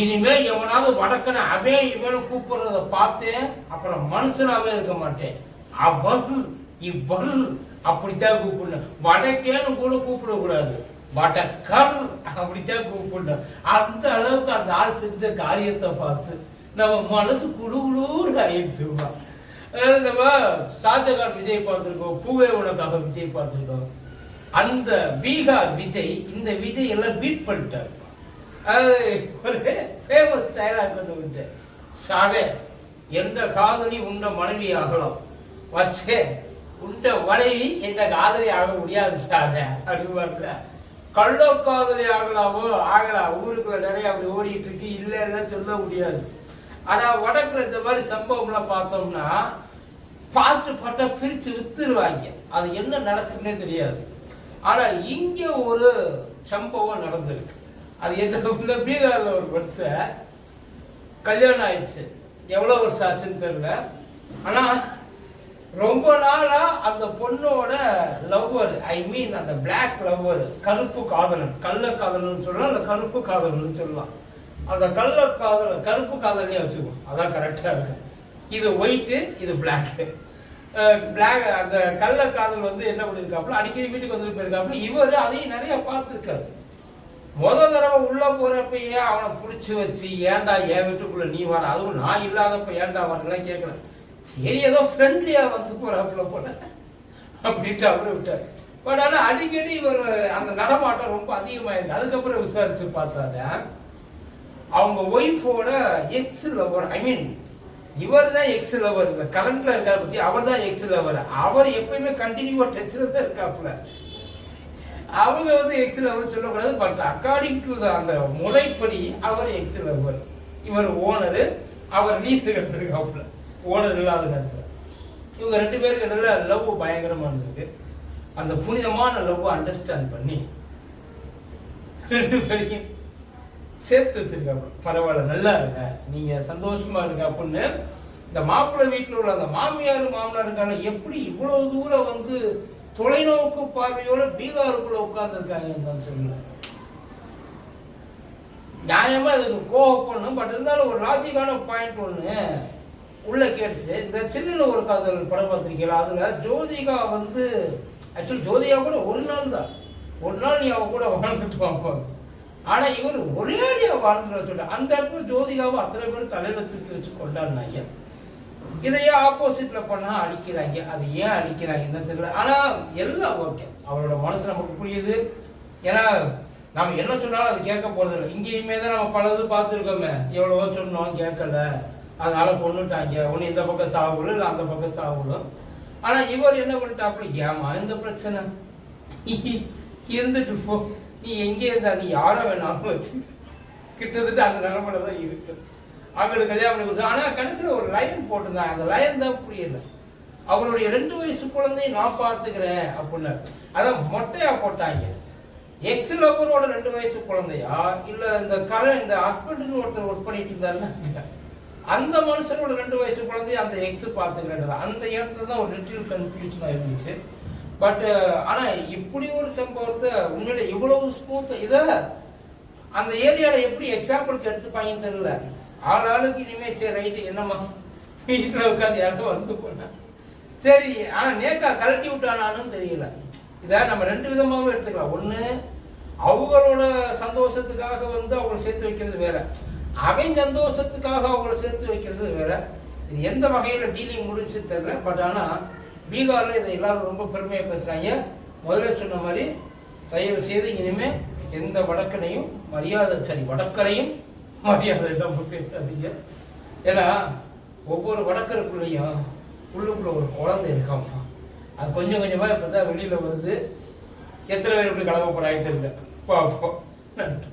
இனிமே எவனாவது வடக்கன அவன் இவனு கூப்பிடுறத பார்த்தேன் அப்புறம் மனுஷனாவே இருக்க மாட்டேன். அவரு இவரு அப்படித்தான் கூப்பிடணும். வடக்கேன்னு கூட கூப்பிடக்கூடாது. வடக்கர் அப்படித்தான் கூப்பிடணும். அந்த அளவுக்கு அந்த ஆள் செஞ்ச காரியத்தை பார்த்து நம்ம மனசு குழு குழுன்னு ஆயிடுச்சுமா நம்ம ஷாஜகான் விஜய் பார்த்துருக்கோம். பூவே உனக்காக விஜய் பார்த்துருக்கோம். அந்த பீகார் விஜய் இந்த விஜய் எல்லாம் பீட் பண்ணிட்டார். அது ஒரு ஃபேமஸ் டைலாக் கொண்டு விட்டேன் சாதே எந்த காதலி உண்ட மனைவி ஆகலாம்? வச்சே உண்ட மனைவி எந்த காதலி ஆக முடியாது சாதே அப்படின்னு கள்ள காதலி ஆகலாமோ? ஆகலாம் ஊருக்குள்ள நிறைய அப்படி ஓடிட்டு இருக்கு. இல்லைன்னா சொல்ல முடியாது. ஆனா வடக்குல இந்த மாதிரி சம்பவம்லாம் பார்த்தோம்னா பார்த்து பாட்டா பிரிச்சு வித்துருவாங்க. அது என்ன நடக்குன்னே தெரியாது. ஆனா இங்க ஒரு சம்பவம் நடந்திருக்கு. அது என்ன பீகாரில் ஒரு மனுஷன் கல்யாணம் ஆயிடுச்சு. எவ்வளோ வருஷம் ஆச்சுன்னு தெரியல. ஆனால் ரொம்ப நாளாக அந்த பொண்ணோட லவ்வர் ஐ மீன் அந்த பிளாக் லவ்வர் கருப்பு காதலன் கள்ள காதலன் சொல்லலாம் அந்த கருப்பு காதலன் சொல்லலாம். அந்த கள்ள காதலன் கருப்பு காதலனே வச்சுக்கோம் அதான் கரெக்டாக இருக்கு. இது ஒயிட்டு இது பிளாக்கு பிளாக் அந்த கள்ள காதல் வந்து என்ன பண்ணிருக்காப்புல அடிக்கடி வீட்டுக்கு வந்துட்டு போயிருக்காப்புல இவர் அதையும் நிறைய பார்த்துருக்காரு. முத தடவை உள்ள போறப்பயே அவனை புடிச்சு வச்சு ஏன்டா என் வீட்டுக்குள்ள நீ வர? அதுவும் நான் இல்லாதப்ப ஏன்டா வரலாம் கேட்கல. சரி ஏதோ ஃப்ரெண்ட்லியா வந்து போறாப்புல போல. அப்படின்ட்டு அவரை விட்டார். பட் ஆனா அடிக்கடி இவர் அந்த நடமாட்டம் ரொம்ப அதிகமாயிருந்தது அதுக்கப்புறம் விசாரிச்சு பார்த்தாரு. அவங்க ஒய்ஃபோட எக்ஸ் லவர் ஐ மீன் இவர் தான் எக்ஸ் லவர் இந்த கரண்ட்ல இருக்கார் பத்தி அவர் தான் எக்ஸ் லவர் அவர் எப்பயுமே கண்டினியூவா டச்சில் தான் இருக்காப்புல. அவங்க வந்து எக்ஸ் லவர் சொல்லக்கூடாது பட் அக்கார்டிங் டு அந்த முறைப்படி அவர் எக்ஸ் லவர் இவர். ஓனரு அவர் லீஸ் எடுத்திருக்காப்புல. ஓனர் இல்லாத நேரத்தில். இவங்க ரெண்டு பேருக்கு நல்ல லவ் பயங்கரமாக இருந்திருக்கு. அந்த புனிதமான லவ் அண்டர்ஸ்டாண்ட் பண்ணி ரெண்டு பேரையும் சேர்த்து வச்சிருக்காப்புல. பரவாயில்ல நல்லா இருங்க. நீங்கள் சந்தோஷமா இருங்க அப்படின்னு இந்த மாப்பிள்ளை வீட்டில் உள்ள அந்த மாமியார் மாமனாருக்கான எப்படி இவ்வளோ தூரம் வந்து தொலைநோக்கு பார்வையோட பீகாருக்குள்ள உட்கார்ந்துருக்காங்கன்னு தான் சொல்லல நியாயமா இதுக்கு கோவப்படணும் பட் இருந்தாலும் ஒரு லாஜிக்கான பாயிண்ட் ஒண்ணு உள்ள கேட்டுச்சு. இந்த சின்ன ஒரு காதல் படம் பார்த்திருக்கீங்களா? அதுல ஜோதிகா வந்து ஆக்சுவலி ஜோதிகா கூட ஒரு நாள் தான். ஒரு நாள் நீ அவ கூட வாழ்ந்துட்டு வாப்பாங்க ஆனா இவர் ஒரே அடியா வாழ்ந்துட்டு சொல்ல அந்த இடத்துல ஜோதிகாவை அத்தனை பேர் தலையில தூக்கி வச்சு கொண்டாடினாங்க இதையே ஆப்போசிட்ல பண்ணா அழிக்கிறாங்க அது ஏன் அடிக்கிறாங்கன்னு தெரியல. ஆனா எல்லாம் ஓகே அவரோட மனசு நமக்கு புரியுது. ஏன்னா நம்ம என்ன சொன்னாலும் அது கேட்க போறது இல்லை இங்கேயுமே தான் நம்ம பலது பார்த்துருக்கோமே. எவ்வளவோ சொன்னோம் கேட்கல. அதனால கொண்டுட்டாங்க ஒன்று இந்த பக்கம் சாவுலும் இல்லை அந்த பக்கம் சாவுலும் ஆனா இவர் என்ன பண்ணிட்டாப்புல? ஏமா இந்த பிரச்சனை? இருந்துட்டு போ. நீ எங்கே இருந்தா? நீ யாரை வேணாலும் வச்சு கிட்டத்தட்ட அந்த நிலைமையில தான் இருக்கு. அவங்களுக்கு கல்யாணம் பண்ணி கொடுத்து. ஆனா கடைசியில் ஒரு லைன் போட்டிருந்தாங்க. அந்த லைன் தான் புரியல. அவருடைய ரெண்டு வயசு குழந்தையை நான் பார்த்துக்கிறேன் அப்படின்னு அதான் மொட்டையா போட்டாங்க. எக்ஸ் லவரோட ரெண்டு வயசு குழந்தையா? இல்ல இந்த கர இந்த ஹஸ்பண்ட்னு ஒருத்தர் ஒர்க் பண்ணிட்டு இருந்தாருன்னா அந்த மனுஷனோட ரெண்டு வயசு குழந்தைய அந்த எக்ஸ் பார்த்துக்கிறேன் அந்த இடத்துல தான் ஒரு லிட்டில் கன்ஃபியூஷன் இருந்துச்சு. பட் ஆனா இப்படி ஒரு சம்பவத்தை உண்மையில இவ்வளவு ஸ்மூத் இதை அந்த ஏரியாவில் எப்படி எக்ஸாம்பிளுக்கு எடுத்துப்பாங்கன்னு தெரியல. ஆள் ஆளுக்கு இனிமே சரி ரைட்டு என்னம்மா? வீட்டில் உட்காந்து யாரும் வந்து போனா சரி ஆனால் நேக்கா கலட்டி விட்டானான்னு தெரியல. இதை நம்ம ரெண்டு விதமாகவும் எடுத்துக்கலாம். ஒன்று அவங்களோட சந்தோஷத்துக்காக வந்து அவங்களை சேர்த்து வைக்கிறது வேற. அவன் சந்தோஷத்துக்காக அவங்கள சேர்த்து வைக்கிறது வேற. இது எந்த வகையில் டீலிங் முடிஞ்சு தெரில பட் ஆனால் பீகாரில் இதை எல்லாரும் ரொம்ப பெருமையாக பேசுகிறாங்க முதல்ல சொன்ன மாதிரி தயவு செய்து இனிமே எந்த வடக்கனையும் மரியாதை சரி வடக்கரையும் மரியாதை இல்லாமல் பேசாதீங்க. ஏன்னா ஒவ்வொரு வடக்கருக்குள்ளேயும் உள்ளுக்குள்ளே ஒரு குழந்தை இருக்காம்ப்பா. அது கொஞ்சம் கொஞ்சமாக இப்போ தான் வெளியில் வருது. எத்தனை பேர் இப்படி கிளம்ப போறாங்க தெரியல. பாப்போம் நன்றி.